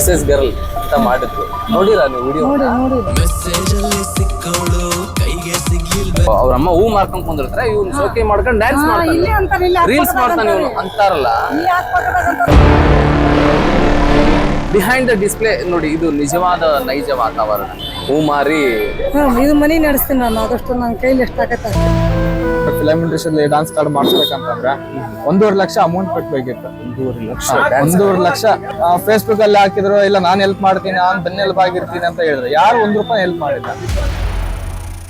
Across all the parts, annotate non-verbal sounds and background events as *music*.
Message girl ಅಂತ ಮಾಡಿದ್ರು. ನೋಡಿರ ನೀವು ವಿಡಿಯೋ ಅವ್ರ ಅಮ್ಮ ಹೂ ಮಾರ್ಕೊಂಡ್ ಕುಂದಿರ್ತಾರೆ ಇವ್ನು ಶೋಕಿ ಮಾಡ್ಕೊಂಡು ಡ್ಯಾನ್ಸ್ ಮಾಡ್ತಾನೆ. ಇಲ್ಲಿ ಅಂತಾರೆ ಇಲ್ಲಿ ರೀಲ್ಸ್ ಮಾಡ್ತಾನೆ ಇವನು. ಅಂತಾರಲ್ಲ. ಬಿಹೈಂಡ್ ದ ಡಿಸ್ಪ್ಲೇ ನೋಡಿ ಇದು ನಿಜವಾದ ನೈಜ ವಾತಾವರಣ. ಹೂ ಮಾರಿ. ಇದು ಮನಿ ನಡೆಸ್ತೀನಿ ನಾನು ಆದಷ್ಟು ನನ್ನ ಕೈಲಿ ಎಷ್ಟು ಆಗತ್ತೆ ಫಿಲಮ್ ಇಂಡಸ್ಟ್ರಿಯಲ್ಲಿ ಡಾನ್ಸ್ ಕಾರ್ಡ್ ಮಾಡಿಸ್ಬೇಕಂತಂದ್ರೆ ಒಂದೂವರೆ ಲಕ್ಷ ಅಮೌಂಟ್ ಕಟ್ಟಬೇಕಿತ್ತು ಒಂದೂವರೆ ಲಕ್ಷ. ಒಂದೂವರೆ ಲಕ್ಷ. ಫೇಸ್ಬುಕ್ ಅಲ್ಲಿ ಹಾಕಿದ್ರು ಇಲ್ಲ ನಾನು ಹೆಲ್ಪ್ ಮಾಡ್ತೀನಿ ನಾನು ಬೆನ್ನೆಲುಬು ಆಗಿರ್ತೀನಿ ಅಂತ ಹೇಳಿದ್ರು. ಯಾರು ಒಂದ್ ರೂಪಾಯಿ ಹೆಲ್ಪ್ ಮಾಡಿಲ್ಲ.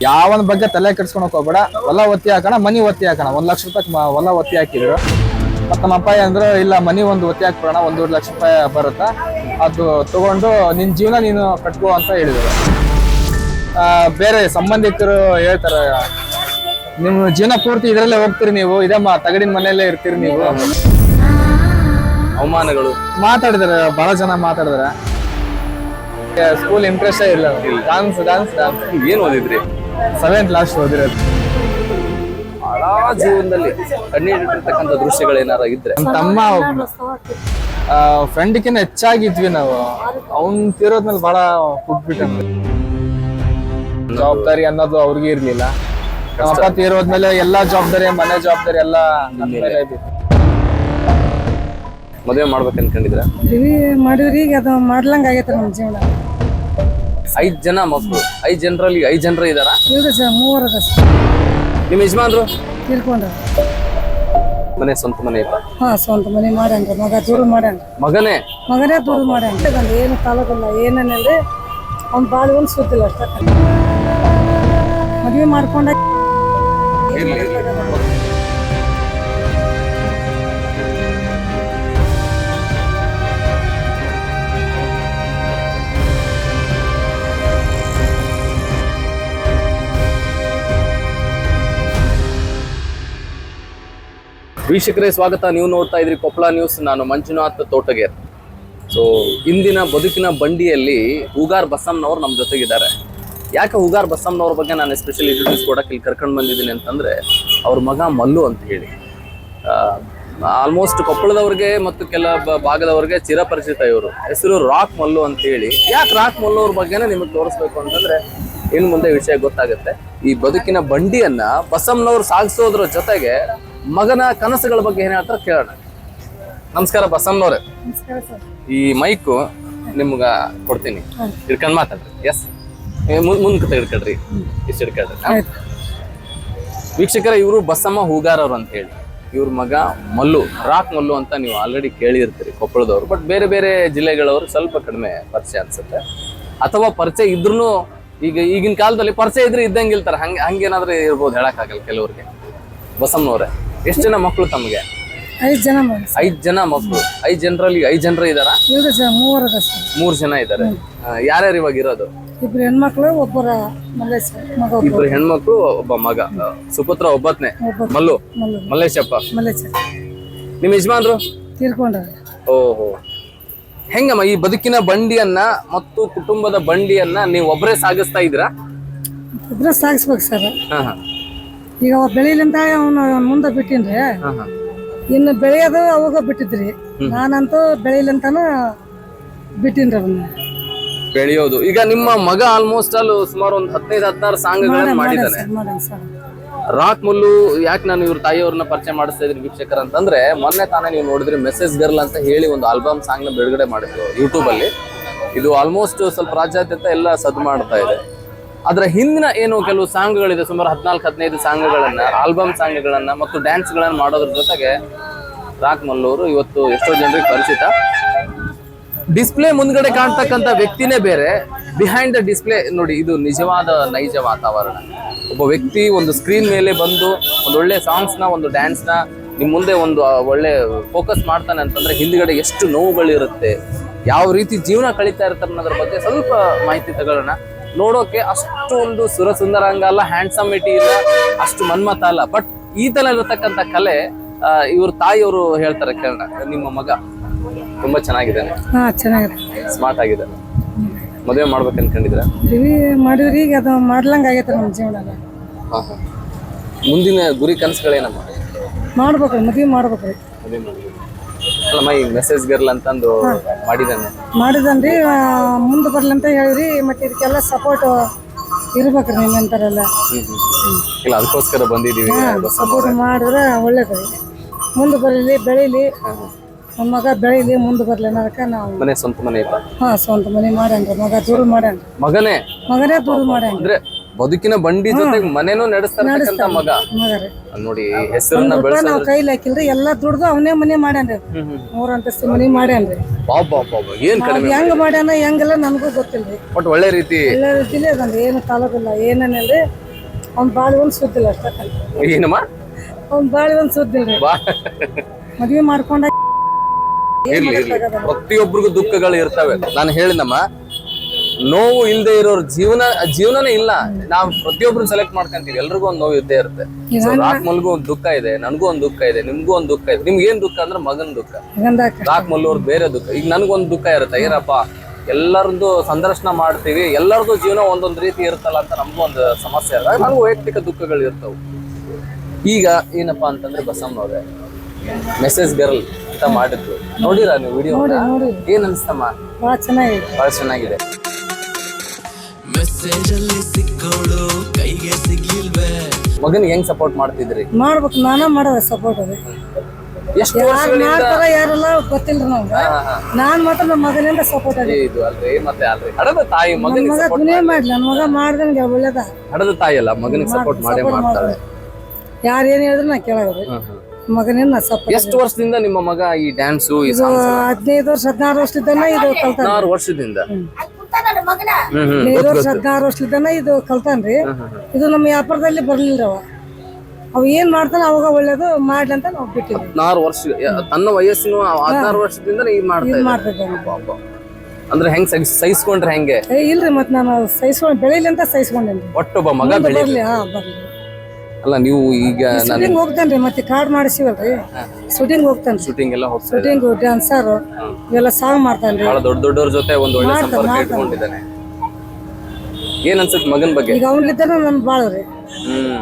ಯಾವನ ಬಗ್ಗೆ ತಲೆ ಕೆಡ್ಸ್ಕೊಳಕ್ ಹೋಗ್ಬೇಡ. ಹೊಲ ಒತ್ತಿ ಹಾಕೋಣ ಮನಿ ಒತ್ತಿ ಹಾಕೋಣ. ಒಂದ್ ಲಕ್ಷ ರೂಪಾಯಿ ಹೊಲ ಒತ್ತಿ ಹಾಕಿದ್ರು. ಮತ್ತೆ ನಮ್ಮ ಅಪ್ಪ ಅಂದ್ರೆ ಇಲ್ಲ ಮನಿ ಒಂದು ಒತ್ತಿ ಹಾಕ್ಬಿಡೋಣ ಒಂದೂವರೆ ಲಕ್ಷ ರೂಪಾಯಿ ಬರುತ್ತಾ? ಅದು ತಗೊಂಡು ನಿನ್ ಜೀವನ ನೀನು ಕಟ್ಕೋ ಅಂತ ಹೇಳಿದ್ರು. ಬೇರೆ ಸಂಬಂಧಿಕರು ಹೇಳ್ತಾರೆ ನಿಮ್ ಜೀವನ ಪೂರ್ತಿ ಇದ್ರಲ್ಲೇ ಹೋಗ್ತೀರಿ ನೀವು. ಇದೇ ಮಾ ತಗಡಿನ ಮನೆಯಲ್ಲೇ ಇರ್ತೀರಿ ನೀವು. ಅವಮಾನಗಳು. ಮಾತಾಡಿದಾರೆ ಬಹಳ ಜನ ಮಾತಾಡಿದಾರೆ. ಸ್ಕೂಲ್ ಇಂಟ್ರೆಸ್ಟೇ ಇಲ್ಲ. ಡಾನ್ಸ್ ಡಾನ್ಸ್ ಡಾನ್ಸ್ ಏನ್ ಓದಿದ್ರಿ? ಸೆವೆಂತ್ ಲಾಸ್ಟ್ ಓದಿರೋದು. ಬಹಳ ಜೀವನದಲ್ಲಿ ಕಣ್ಣೀರಿಟ್ಟಿರ್ತಕ್ಕಂಥ ದೃಶ್ಯಗಳೇನಾರ ಇದ್ರೆ? ನಮ್ಮ ತಮ್ಮ ಫ್ರೆಂಡ್ಕಿನ್ನ ಹೆಚ್ಚಾಗಿದ್ವಿ ನಾವು. ಅವ್ನ್ ತೀರೋದ್ಮೇಲೆ ಬಹಳ ಕುಟ್ಬಿಟ್ಟ ಜವಾಬ್ದಾರಿ ಅನ್ನೋದು ಅವ್ರಿಗೆ ಇರ್ಲಿಲ್ಲ. ನಮ್ಮ ಅಪ್ಪ ತೀರೋದ್ಮೇಲೆ ಎಲ್ಲಾ ಜವಾಬ್ದಾರಿ ಮನೆ ಜವಾಬ್ದಾರಿ ಎಲ್ಲ ನನ್ ಮೇಲೆ ಬಿತ್ತು. ಮದುವೆ ಮಾಡ್ಬೇಕು ಅನ್ಕೊಂಡಿದ್ರ ಮದುವೆ ಮಾಡಿದ್ರಿ ಈಗ ಅದು ಮಾಡ್ಲಂಗ ಆಗೈತೆ ನಮ್ಮ ಜೀವನ. ಐದ್ ಜನ ಮಕ್ಕಳು ಐದ್ ಜನರಲ್ಲಿ ಐದ್ ಜನರ ಇದಾರ ಇಲ್ರಿ ಸರ್ ಮೂವರ ಅದ ನಿಮ್ ಯಜಮಾನ್ರು? ಮನೆ ಸ್ವಂತ ಮನೆ ಇಲ್ಲ ಹಾ ಸ್ವಂತ ಮನೆ ಮಾಡ್ಯಾನ್ರಿ. ಮಗ ದೂರ ಮಾಡ್ಯಾನ ಮಗನೇ? ಮಗನೇ ದೂರ ಮಾಡ್ಯಾನ ಅದನ್ನ ಏನು ತಾಲೂಕಲ್ಲ ಏನೇನಂದ್ರೆ ಅವ್ನ ಬಾಳಿ ಒಂದು ಸುತ್ತಿಲ್ಲ ಅಷ್ಟ. ಮದ್ವೆ ಮಾಡ್ಕೊಂಡ ವೀಕ್ಷಕರೇ, ಸ್ವಾಗತ. ನೀವು ನೋಡ್ತಾ ಇದ್ರಿ ಕೊಪ್ಪಳ ನ್ಯೂಸ್. ನಾನು ಮಂಜುನಾಥ್ ತೋಟಗೇರ್. ಸೊ ಇಂದಿನ ಬದುಕಿನ ಬಂಡಿಯಲ್ಲಿ ಹೂಗಾರ್ ಬಸಮ್ಮನವ್ರು ನಮ್ಮ ಜೊತೆಗಿದ್ದಾರೆ. ಯಾಕೆ ಹುಗಾರ್ ಬಸಮ್ಮನವ್ರ ಬಗ್ಗೆ ನಾನು ಎಸ್ಪೆಷಲಿ ಇಂಟ್ರೊಡ್ಯೂಸ್ ಕೊಡಕ್ಕೆ ಇಲ್ಲಿ ಕರ್ಕೊಂಡು ಬಂದಿದ್ದೀನಿ ಅಂತಂದ್ರೆ ಅವ್ರ ಮಗ ಮಲ್ಲು ಅಂತ ಹೇಳಿ. ಆಲ್ಮೋಸ್ಟ್ ಕೊಪ್ಪಳದವ್ರಿಗೆ ಮತ್ತು ಕೆಲ ಬ- ಭಾಗದವ್ರಿಗೆ ಚಿರಪರಿಚಿತ ಇವರು. ಹೆಸರು ರಾಕ್ ಮಲ್ಲು ಅಂತ ಹೇಳಿ. ಯಾಕೆ ರಾಕ್ ಮಲ್ಲು ಅವ್ರ ಬಗ್ಗೆನೇ ನಿಮಗೆ ತೋರಿಸ್ಬೇಕು ಅಂತಂದ್ರೆ ಇನ್ನು ಮುಂದೆ ವಿಷಯ ಗೊತ್ತಾಗುತ್ತೆ. ಈ ಬದುಕಿನ ಬಂಡಿಯನ್ನ ಬಸಮ್ನವ್ರು ಸಾಗಿಸೋದ್ರ ಜೊತೆಗೆ ಮಗನ ಕನಸುಗಳ ಬಗ್ಗೆ ಏನ್ ಹೇಳ್ತಾರೆ ಕೇಳೋಣ. ನಮಸ್ಕಾರ ಬಸಮ್ಮನವ್ರೆ ಈ ಮೈಕು ನಿಮ್ಗ ಕೊಡ್ತೀನಿ. ಇಟ್ಕೊಂಡು ಮಾತಾಡ್ರಿ. ಎಸ್ ಮುಂದ್ ಹಿಡ್ಕೊಳ್ರಿ. ಇಷ್ಟು ಹಿಡ್ಕೊಳ್ರಿ. ವೀಕ್ಷಕರ ಇವರು ಬಸಮ್ಮ ಹೂಗಾರವ್ರು ಅಂತ ಹೇಳಿ. ಇವ್ರ ಮಗ ಮಲ್ಲು ರಾಕ್ ಮಲ್ಲು ಅಂತ ನೀವು ಆಲ್ರೆಡಿ ಕೇಳಿರ್ತೀರಿ ಕೊಪ್ಪಳದವ್ರು. ಬಟ್ ಬೇರೆ ಬೇರೆ ಜಿಲ್ಲೆಗಳವರು ಸ್ವಲ್ಪ ಕಡಿಮೆ ಪರಿಚಯ ಅನ್ಸುತ್ತೆ. ಅಥವಾ ಪರಿಚಯ ಇದ್ರೂ ಈಗ ಈಗಿನ ಕಾಲದಲ್ಲಿ ಪರಿಚಯ ಇದ್ರೆ ಇದ್ದಂಗಿಲ್ತಾರೆ. ಹಂಗೆ ಹಂಗೇನಾದ್ರೂ ಇರ್ಬೋದು ಹೇಳಕ್ಕಾಗಲ್ಲ ಕೆಲವ್ರಿಗೆ. ಬಸಮ್ಮನವ್ರೆ ಎಷ್ಟು ಜನ ಮಕ್ಕಳು ತಮಗೆ? ಐದು ಜನ ಮಾಡಿ ಐದ್ ಜನ ಮಕ್ಕಳು. ಐದು ಜನರಲ್ಲಿ ಐದು ಜನರ ಇದಾರ ಇವ್ರು ಸರ್ ಮೂವರ ಅದ ಸರ್ ಮೂರ್ ಜನ ಇದಾರೆ ಯಾರ್ಯಾರು ಇವಾಗ ಇರೋದು? ಇಬ್ರು ಹೆಣ್ಮಕ್ಳು ಒಬ್ಬರ ಮಲ್ಲೇಶ್ ಮಗ ಒಬ್ಬ. ಇಬ್ರು ಹೆಣ್ಮಕ್ಳು ಒಬ್ಬ ಮಗ. ಸುಪುತ್ರ ಒಬ್ಬತ್ನೆ. ಒಬ್ಬ ಮಲ್ಲು. ಮಲ್ಲು. ಮಲ್ಲೇಶಪ್ಪ. ಮಲ್ಲೇಶ್. ನಿಮ್ ಯಜಮಾನ್ರು? ತೀರ್ಕೊಂಡ್ರ. ಓಹೋ. ಹೆಂಗಮ್ಮ ಈ ಬದುಕಿನ ಬಂಡಿಯನ್ನ ಮತ್ತು ಕುಟುಂಬದ ಬಂಡಿಯನ್ನ ನೀವು ಒಬ್ಬರೇ ಸಾಗಿಸ್ತಾ ಇದ್ದೀರಾ? ಒಬ್ಬರೇ ಸಾಗಿಸ್ಬೇಕು ಸರ್. ಹಾ ಹಾ. ಈಗ ಅವ ಬೆಳಿಲಿಂದ ಅವನು ಮುಂದೆ ಬಿಟ್ಟಿನ್ರಿ. ಹಾ ಹಾ. ಇನ್ನು ಬೆಳೆಯೋದು ಅವಾಗ ಬಿಟ್ಟಿದ್ರಿ. ನಾನಂತೂ ಬೆಳಿಲಿಂತಾನ ಬಿಟ್ಟಿನ್ರಿ ಬೆಳೆಯೋದು. ಈಗ ನಿಮ್ಮ ಮಗ ಆಲ್ಮೋಸ್ಟ್ ಅಲ್ಲಿ ಸುಮಾರು ಒಂದು ಹದಿನೈದು ಹದಿನಾರು ಸಾಂಗ್ಗಳನ್ನ ಮಾಡಿದ್ದಾನೆ. ಸರ್ ಮಾಡೋಣ ಸರ್. ರಾಕ್ ಮುಲ್ಲು ಯಾಕೆ ನಾನು ಇವ್ರ ತಾಯಿಯವ್ರನ್ನ ಪರಿಚಯ ಮಾಡಿಸ್ತಾ ಇದ್ರಿ ವೀಕ್ಷಕರ ಅಂತಂದ್ರೆ ಮೊನ್ನೆ ತಾನೇ ನೀವು ನೋಡಿದ್ರಿ ಮೆಸೇಜ್ ಗರ್ಲ್ ಅಂತ ಹೇಳಿ ಒಂದು ಆಲ್ಬಮ್ ಸಾಂಗ್ನ ಬಿಡುಗಡೆ ಮಾಡಿದ್ರು ಯೂಟ್ಯೂಬ್ ಅಲ್ಲಿ. ಇದು ಆಲ್ಮೋಸ್ಟ್ ಸ್ವಲ್ಪ ರಾಜ್ಯಾದ್ಯಂತ ಎಲ್ಲ ಸದ್ ಮಾಡ್ತಾ ಇದೆ. ಅದರ ಹಿಂದಿನ ಏನು ಕೆಲವು ಸಾಂಗ್ಗಳಿದೆ, ಸುಮಾರು ಹದಿನಾಲ್ಕು, ಹದಿನೈದು ಸಾಂಗ್ಗಳನ್ನು ಆಲ್ಬಮ್ ಸಾಂಗ್ಗಳನ್ನು ಮತ್ತು ಡ್ಯಾನ್ಸ್ ಗಳನ್ನ ಮಾಡೋದ್ರ ಜೊತೆಗೆ ರಾಕ್ ಮಲ್ಲೂರು ಇವತ್ತು ಎಷ್ಟೋ ಜನರಿಗೆ ಪರಿಚಿತ. ಡಿಸ್ಪ್ಲೇ ಮುಂದ್ಗಡೆ ಕಾಣ್ತಕ್ಕಂಥ ವ್ಯಕ್ತಿನೇ ಬೇರೆ. ಬಿಹೈಂಡ್ ದ ಡಿಸ್ಪ್ಲೇ ನೋಡಿ, ಇದು ನಿಜವಾದ ನೈಜ ವಾತಾವರಣ. ಒಬ್ಬ ವ್ಯಕ್ತಿ ಒಂದು ಸ್ಕ್ರೀನ್ ಮೇಲೆ ಬಂದು ಒಂದು ಒಳ್ಳೆ ಸಾಂಗ್ಸ್ನ, ಒಂದು ಡ್ಯಾನ್ಸ್ನ ನಿಮ್ ಮುಂದೆ ಒಂದು ಒಳ್ಳೆ ಫೋಕಸ್ ಮಾಡ್ತಾನೆ ಅಂತಂದ್ರೆ ಹಿಂದ್ಗಡೆ ಎಷ್ಟು ನೋವುಗಳಿರುತ್ತೆ, ಯಾವ ರೀತಿ ಜೀವನ ಕಳೀತಾ ಇರ್ತಾರೆ ಅನ್ನೋದ್ರ ಬಗ್ಗೆ ಸ್ವಲ್ಪ ಮಾಹಿತಿ ತಗೊಳ್ಳೋಣ. ನೋಡೋಕೆ ಅಷ್ಟು ಒಂದು ಸುರ ಸುಂದರ ಅಲ್ಲ ಹ್ಯಾಂಡ್ಸಮ್ ಇಟಿ ಇಲ್ಲ ಅಷ್ಟು ಮನ್ಮತ ಅಲ್ಲ. ಬಟ್ ತರ ಇರತಕ್ಕಂತ ಕಲೆ ಇವ್ರ ತಾಯಿಯವರು ಹೇಳ್ತಾರೆ ಕೇಳೋಣ ನಿಮ್ಮ ಮಗ. ತುಂಬಾ ಚೆನ್ನಾಗಿದ್ದಾನೆ ಹಾ ಚೆನ್ನಾಗಿದೆ. ಸ್ಮಾರ್ಟ್ ಆಗಿದ್ದಾನೆ ಮದುವೆ ಮಾಡ್ಬೇಕು ಅನ್ಕೊಂಡಿದ್ರ ಮಾಡಿದ್ರಿ ಈಗ ಅದು ಮಾಡ್ಲಂಗ ಆಗೈತೆ ನಮ್ಮ ಜೀವನ ಮುಂದಿನ ಗುರಿ ಕನಸುಗಳೇನಮ್ಮ? ಮಾಡ್ಬೇಕು ಮದುವೆ ಮಾಡ್ಬೇಕ್ರಿ ಮದುವೆ ಮಾಡಿದ್ವಿ ಅಲ್ಲಮ್ಮ ಈ ಮೆಸೇಜ್ ಗರ್ಲ್ ಅಂತಂದು ಮಾಡಿದಾನೆ ಮಾಡಿದನ್ರಿ ಮುಂದೆ ಬರ್ಲಿ ಅಂತ ಹೇಳಿರಿ ಮತ್ತೆ ಇದಕ್ಕೆಲ್ಲ ಸಪೋರ್ಟ್ ಇರ್ಬೇಕ್ರಿ ನಿಮ್ಮಂತಾರೆಲ್ಲ. ಇಲ್ಲ ಅದಕ್ಕೋಸ್ಕರ ಬಂದಿದೀವಿ ಸಪೋರ್ಟ್ ಮಾಡಿದ್ರೆ ಒಳ್ಳೇದು ಮುಂದೆ ಬರಲಿ ಬೆಳೀಲಿ. ನಮ್ಮ ಮಗ ಬೆಳೀಲಿ ಮುಂದೆ ಬರ್ಲಿ ಅನ್ನೋದಕ್ಕೆ ನಾವು ಮನೆ ಸ್ವಂತ ಮನೆ ಹಾಂ ಸ್ವಂತ ಮನೆ ಮಾಡ್ಯಾನ್ರಿ ಮಗ ದೂರ ಮಾಡ್ಯಾನ್ರಿ ಮಗನೇ? ಮಗನೇ ದೂರ ಮಾಡ್ಯಾನ್ರಿ ಬದುಕಿನ ಬಂಡಿ ಜೊತೆಗೆ ಮನೆನೂ ನಡೆಸ್ತಾರೆ ಮಗ. ನೋಡಿ ಹೆಸರನ್ನ ನಾವು ಕೈಲಿ ಹಾಕಿಲ್ರಿ ಎಲ್ಲ ದುಡ್ದು ಅವನೇ ಮನೆ ಮಾಡ್ಯಾನ್ರಿ ಮೂರ್ ಅಂತಸ್ತಿ ಮನೆ ಮಾಡ್ಯಾನ್ರಿ ಬಾಬಾ ಬಾಬಾ ಏನ್ ಕಡಿಮೆ ಹೆಂಗ್ ಮಾಡ್ಯಾನ ಹೆಂಗಿಲ್ಲ ನನಗೂ ಗೊತ್ತಿಲ್ರಿ. ಬಟ್ ಒಳ್ಳೆ ರೀತಿ. ಒಳ್ಳೆ ರೀತಿಲಿ ಅದಂದ ಏನು ತಾಲೂಕಿಲ್ಲ ಏನೇನಿಲ್ರಿ ಅವ್ನ್ ಬಾಳಿ ಒಂದ್ ಸುದ್ದಿಲ್ಲ ಅಷ್ಟ. ಏನಮ್ಮ? ಅವ್ನ್ ಬಾಳಿ ಒಂದ್ ಸುದ್ದಿಲ್ರಿ. ಬಾ. ಮದ್ವೆ ಮಾಡ್ಕೊಂಡ ಪ್ರತಿಯೊಬ್ಬರಿಗೂ ದುಃಖಗಳು ಇರ್ತವೆ. ನಾನು ಹೇಳಿದಮ್ಮ ನೋವು ಇಲ್ಲದೆ ಇರೋರ್ ಜೀವನ ಜೀವನನೇ ಇಲ್ಲ. ನಾವು ಪ್ರತಿಯೊಬ್ರು ಸೆಲೆಕ್ಟ್ ಮಾಡ್ಕೊಂತೀವಿ. ಎಲ್ರಿಗೂ ಒಂದು ನೋವು ಇದ್ದೇ ಇರುತ್ತೆ. ರಾಕ್ ಮಲ್ಗೂ ಒಂದು ದುಃಖ ಇದೆ. ನನಗೂ ಒಂದು ದುಃಖ ಇದೆ. ನಿಮ್ಗೂ ಒಂದು ದುಃಖ ಇದೆ. ನಿಮ್ಗೆ ಏನ್ ದುಃಖ ಅಂದ್ರೆ ಮಗನ್ ದುಃಖ. ರಾಕ್ ಮಲ್ಲೋರ್ ಬೇರೆ ದುಃಖ. ಈಗ ನನಗೊಂದು ದುಃಖ ಇರುತ್ತೆ. ಏನಪ್ಪ ಎಲ್ಲರದ್ದು ಸಂದರ್ಶನ ಮಾಡ್ತೀವಿ. ಎಲ್ಲರದ್ದು ಜೀವನ ಒಂದೊಂದು ರೀತಿ ಇರುತ್ತಲ್ಲ ಅಂತ ನಮಗೂ ಒಂದು ಸಮಸ್ಯೆ ಇರುತ್ತೆ. ನನಗೂ ವೈಯಕ್ತಿಕ ದುಃಖಗಳು ಇರ್ತವು. ಈಗ ಏನಪ್ಪಾ ಅಂತಂದ್ರೆ ಬಸಮ್ಮನವ್ರೆ ಮೆಸೇಜ್ ಗರ್ಲ್ ಅಂತ ಮಾಡಿದ್ರು. ನೋಡಿರ ನೀವು ವಿಡಿಯೋ ಏನ್ ಅನ್ಸ್ತಮ್ಮ? ಬಹಳ ಚೆನ್ನಾಗಿದೆ. ಬಹಳ ಚೆನ್ನಾಗಿದೆ. ಮೆಸೇಜ್ ಅಲ್ಲಿ ಸಿಕ್ಕೋಳು ಕೈಗೆ ಸಿಗ್ಲಿಲ್ವೇ ಮಗನಿಗೆ ಹೆಂಗ್ ಸಪೋರ್ಟ್ ಮಾಡ್ತಿದ್ರಿ? ಮಾಡ್ಬೇಕು ನಾನ ಮಾಡೋದ ಸಪೋರ್ಟ್ ಅದು. ಎಷ್ಟು ಯಾರು ವರ್ಷಗಳಿಂದ? ಮಾಡ್ತಾರ ಯಾರೆಲ್ಲ ಗೊತ್ತಿಲ್ರಿ ನಮ್ಗೆ. ನಾನ್ ಮಾತ್ರ ನಮ್ಮ ಮಗನಿಂದ ಸಪೋರ್ಟ್ ಏ, ಆಗಿ ಇದು ಅಲ್ರಿ ಮತ್ತೆ ಅಲ್ರಿ. ಹಡದ ತಾಯಿ ನನ್ನ ಮಗನಿಗೆ ಮಗ ಸಪೋರ್ಟ್ ದುನಿಯಾ ಮಾಡ್ಲಿ. ನನ್ನ ಮಗ ಮಾಡ್ದಂಗೆ ಒಳ್ಳೇದ. ಹಡದ ತಾಯಿ ಅಲ್ಲ ಮಗನಿಗೆ ಸಪೋರ್ಟ್ ಮಾಡೇ ಮಾಡ್ತಾಳೆ. ಯಾರು ಏನ್ ಹೇಳಿದ್ರು ನಾ ಮಗನಿಂದ ನಾ ಸಪೋರ್ಟ್ ಎಷ್ಟು ವರ್ಷದಿಂದ ನಿಮ್ಮ ಮಗ ಈ ಡ್ಯಾನ್ಸು ಈ ಸಾಂಗ್ಸ್ ಹದಿನೈದು ವರ್ಷ ಹದಿನಾರು ವರ್ಷದಿಂದನೇ ಇದು ಹದಿನಾರು ವರ್ಷದಿಂದ. ಹದಿನೈದು ವರ್ಷ ಹದಿನಾರು ವರ್ಷಲಿದ್ದಾನ ಇದು ಕಲ್ತಾನ್ರಿ. ಇದು ನಮ್ಮ ವ್ಯಾಪಾರದಲ್ಲಿ ಬರ್ಲಿಲ್ಲ ಅವ. ಅವ ಏನ್ ಮಾಡ್ತಾನ ಅವಾಗ ಒಳ್ಳೇದು ಮಾಡ್ಲಿ ಅಂತ ನಾವು ಬಿಟ್ಟಿದ್ವಿ. ಹದಿನಾರು ವರ್ಷ ತನ್ನ ವಯಸ್ಸಿನ ಹದಿನಾರು ವರ್ಷದಿಂದ ಈಗ ಮಾಡ್ತಾ ಇದ್ದಾರೆ. ಮಾಡ್ತಿದ್ದೇನೆ ಪಾಪ. ಅಂದ್ರೆ ಹೆಂಗ್ ಸಹಿಸ್- ಸಹಿಸ್ಕೊಂಡ್ರೆ ಹೆಂಗೆ? ಏ ಇಲ್ರಿ ಮತ್ ನಾನು ಸಹಿಸ್ಕೊಂಡ್ ಬೆಳಿಲಿ ಅಂತ ಸಹಿಸ್ಕೊಂಡೇನ್ರಿ. ಒಟ್ಟೊಬ್ಬ ಮಗ ಬೆಳಿ ಬರ್ಲಿ ಹಾ ಬರ್ಲಿ. ಅಲ್ಲ ನೀವು ಈಗ ಶೂಟಿಂಗ್ ಹೋಗ್ತಾನ್ರಿ ಮತ್ತೆ ಕಾರ್ಡ್ ಮಾಡಿಸಿವಲ್ರಿ. ಶೂಟಿಂಗ್ ಹೋಗ್ತಾನೆ ಶೂಟಿಂಗ್ ಎಲ್ಲ ಹೋಗ್ತಾ ಇದ್ದಾರೆ ಶೂಟಿಂಗ್ ಡ್ಯಾನ್ಸರ್ ಇವೆಲ್ಲ ಸಾಂಗ್ ಮಾಡ್ತಾನ್ರಿ. ಬಹಳ ದೊಡ್ಡ ದೊಡ್ಡವ್ರ ಜೊತೆ ಒಂದು ಒಳ್ಳೆ ಮಾಡ್ತಾನೆ, ಸಂಪರ್ಕ ಮಾಡ್ತಾನೆ. ಇಟ್ಕೊಂಡಿದ್ದಾನೆ. ಏನ್ ಅನ್ಸುತ್ತೆ ಮಗನ್ ಬಗ್ಗೆ? ಈಗ ಅವ್ನಿದ್ದಾನ ನನ್ ಬಾಳ್ರಿ. ಹ್ಮ್.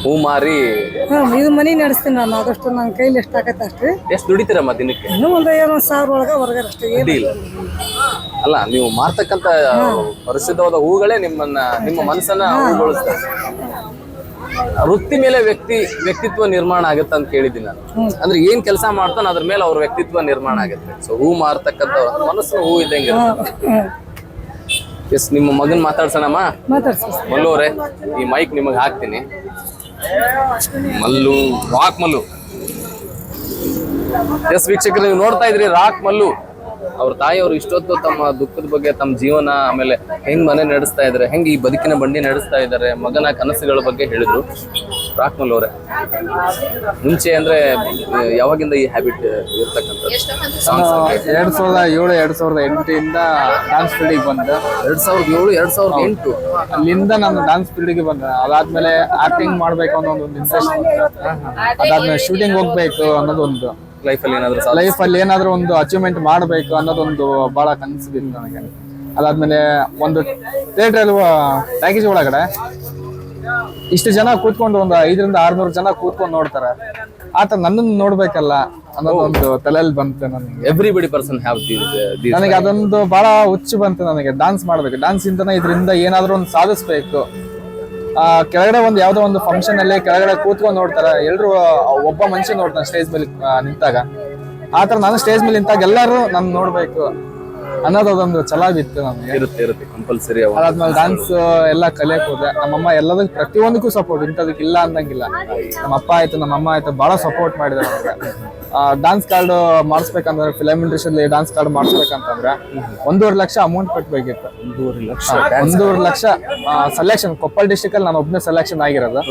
ಹೂ ಮಾರಿ. ಹಾ ಇದು ಮನಿ ನಡೆಸ್ತೀನಿ ನಾನು. ಆದಷ್ಟು ನನ್ನ ಕೈಲಿ ಎಷ್ಟು ಆಗತ್ತೆ ಅಷ್ಟ್ರಿ ಎಷ್ಟು ದುಡಿತೀರಮ್ಮ ದಿನಕ್ಕೆ? ಇನ್ನೂ ಒಂದು ಏನೋ ಸಾವಿರ ಒಳಗೆ ಹೊರಗಾರ ಅಷ್ಟೇ ಏನು ಅಡ್ಡಿ ಇಲ್ಲ ಅಲ್ಲ ನೀವು ಮಾರ್ತಕ್ಕಂತ ಪರಿಶುದ್ಧವಾದ ಹೂಗಳೇ ನಿಮ್ಮನ್ನ ನಿಮ್ಮ ಮನಸ್ಸನ್ನ ಹೂಗೊಳಿಸ್ತವೆ ವೃತ್ತಿ ಮೇಲೆ ವ್ಯಕ್ತಿ ವ್ಯಕ್ತಿತ್ವ ನಿರ್ಮಾಣ ಆಗುತ್ತೆ ಅಂತ ಕೇಳಿದ್ದೀನಿ ನಾನು. ಅಂದ್ರೆ ಏನ್ ಕೆಲಸ ಮಾಡ್ತಾನೆ ಅದ್ರ ಮೇಲೆ ಅವ್ರ ವ್ಯಕ್ತಿತ್ವ ನಿರ್ಮಾಣ ಆಗುತ್ತೆ. ಸೊ ಹೂ ಮಾರತಕ್ಕಂಥ ಮನಸ್ಸು ಹೂ ಇದ್ದಂಗೆ ಎಸ್ ನಿಮ್ಮ ಮಗನ್ ಮಾತಾಡ್ಸೋಣಮ್ಮ? ಮಾತಾಡ್ಸಿ. ಮಲ್ಲು ಈ ಮೈಕ್ ನಿಮಗೆ ಹಾಕ್ತೀನಿ. ಮಲ್ಲು ರಾಕ್ ಮಲ್ಲು. ಎಸ್ ವೀಕ್ಷಕರು ನೀವು ನೋಡ್ತಾ ಇದ್ರಿ ರಾಕ್ ಮಲ್ಲು. ಅವ್ರ ತಾಯಿಯವರು ಇಷ್ಟೊತ್ತು ತಮ್ಮ ದುಃಖದ ಬಗ್ಗೆ ತಮ್ಮ ಜೀವನ ಆಮೇಲೆ ಹೆಂಗ್ ಮನೆ ನಡೆಸ್ತಾ ಇದ್ದಾರೆ ಹೆಂಗ್ ಈ ಬದುಕಿನ ಬಂಡಿ ನಡೆಸ್ತಾ ಇದ್ದಾರೆ ಮಗನ ಕನಸುಗಳ ಬಗ್ಗೆ ಹೇಳಿದ್ರು ರಾಕ್ಮಲ್ ಅವರೇ. ಮುಂಚೆ ಅಂದ್ರೆ ಯಾವಾಗಿಂದ ಈ ಹ್ಯಾಬಿಟ್ ಇರ್ತಕ್ಕಂಥದ್ದು? ಸಾಂಗ್ಸ್ ಎರಡ್ ಸಾವಿರದ ಏಳು ಎರಡ್ ಸಾವಿರದ ಎಂಟರಿಂದ ಡಾನ್ಸ್ ಫೀಲ್ಡಿಗೆ ಬಂದೆ. ಎರಡ್ ಸಾವಿರದ ಏಳು ಎರಡ್ ಸಾವಿರದ ಎಂಟು? ಅಲ್ಲಿಂದ ನಾನು ಡಾನ್ಸ್ ಫೀಲ್ಡ್ಗೆ ಬಂದೆ. ಅದಾದ್ಮೇಲೆ ಆಕ್ಟಿಂಗ್ ಮಾಡ್ಬೇಕು ಅನ್ನೋ ಒಂದು ಇಂಟ್ರೆಸ್ಟ್ ಅದಾದ್ಮೇಲೆ ಶೂಟಿಂಗ್ ಹೋಗ್ಬೇಕು ಅನ್ನೋದೊಂದು. ಏನಾದ್ರು ಲೈಫ್ ಅಲ್ಲಿ ಏನಾದ್ರೂ ಒಂದು ಅಚೀವ್ಮೆಂಟ್ ಮಾಡಬೇಕು ಅನ್ನೋದೊಂದು ಬಹಳ ಕನಸು ಬಿತ್ತು ನನಗೆ. ಅದಾದ್ಮೇಲೆ ಒಂದು ಥಿಯೇಟರ್ ಅಲ್ಲಿ ಪ್ಯಾಕೇಜ್ ಒಳಗಡೆ ಇಷ್ಟು ಜನ ಕೂತ್ಕೊಂಡು ಒಂದು ಐದರಿಂದ ಆರ್ನೂರು ಜನ ಕೂತ್ಕೊಂಡು ನೋಡ್ತಾರೆ. ಆತ ನನ್ನನ್ನು ನೋಡ್ಬೇಕಲ್ಲ ಅನ್ನೋದೊಂದು ತಲೆಯಲ್ಲಿ ಬಂತು ನನಗೆ. ಎವ್ರಿಬಡಿ ಪರ್ಸನ್ ಹ್ಯಾವ್ ನನಗೆ ಅದೊಂದು ಬಹಳ ಹುಚ್ಚು ಬಂತು ನನಗೆ. ಡಾನ್ಸ್ ಮಾಡ್ಬೇಕು. ಡಾನ್ಸ್ ಇಂದನೇ ಇದರಿಂದ ಏನಾದ್ರೂ ಒಂದು ಸಾಧಿಸ್ಬೇಕು. ಕೆಳಗಡೆ ಒಂದು ಯಾವುದೋ ಒಂದು ಫಂಕ್ಷನ್ ಅಲ್ಲಿ ಕೆಳಗಡೆ ಕೂತ್ಕೊಂಡು ನೋಡ್ತಾರೆ. ಎಲ್ಲರೂ ಒಬ್ಬ ಮನುಷ್ಯ ನೋಡ್ತಾನೆ ಸ್ಟೇಜ್ ಮೇಲೆ ನಿಂತಾಗ. ಆತರ ನಾನು ಸ್ಟೇಜ್ ಮೇಲೆ ನಿಂತಾಗ ಎಲ್ಲರೂ ನಾನು ನೋಡ್ಬೇಕು. ಅನ್ನೋದು ಅದೊಂದು ಛಲ ಬಿತ್ತು ನನಗೆ ಇರುತ್ತೆ ಇರುತ್ತೆ ಕಂಪಲ್ಸರಿ ಅದಾದ್ಮೇಲೆ ಡಾನ್ಸ್ ಎಲ್ಲ ಕಲಿಯಕ್ ಹೋದೆ ನಮ್ಮಮ್ಮ ಎಲ್ಲದಕ್ಕೂ ಪ್ರತಿಯೊಂದಕ್ಕೂ ಸಪೋರ್ಟ್ ಇಂಥದಕ್ಕೆ ಇಲ್ಲ ಅಂದಂಗಿಲ್ಲ. ನಮ್ಮ ಅಪ್ಪ ಆಯ್ತು ನಮ್ಮ ಅಮ್ಮ ಆಯ್ತು ಬಹಳ ಸಪೋರ್ಟ್ ಮಾಡಿದ್ರು ನನಗೆ ಡಾನ್ಸ್ ಕಾರ್ಡ್ ಮಾಡಿಸ್ಬೇಕಂದ್ರೆ ಫಿಲಮ್ ಇಂಡಸ್ಟ್ರಿಯಲ್ಲಿ ಡಾನ್ಸ್ ಕಾರ್ಡ್ ಮಾಡಿಸ್ಬೇಕಂತಂದ್ರೆ ಒಂದೂವರೆ ಲಕ್ಷ ಅಮೌಂಟ್ ಕಟ್ಟಬೇಕಿತ್ತು ಒಂದೂವರೆ ಲಕ್ಷ ಒಂದೂವರೆ ಲಕ್ಷ ಸೆಲೆಕ್ಷನ್ ಕೊಪ್ಪಳ ಡಿಸ್ಟಿಕ್ ಅಲ್ಲಿ ನಾನು ಒಬ್ಬನೇ ಸೆಲೆಕ್ಷನ್ ಆಗಿರೋದು.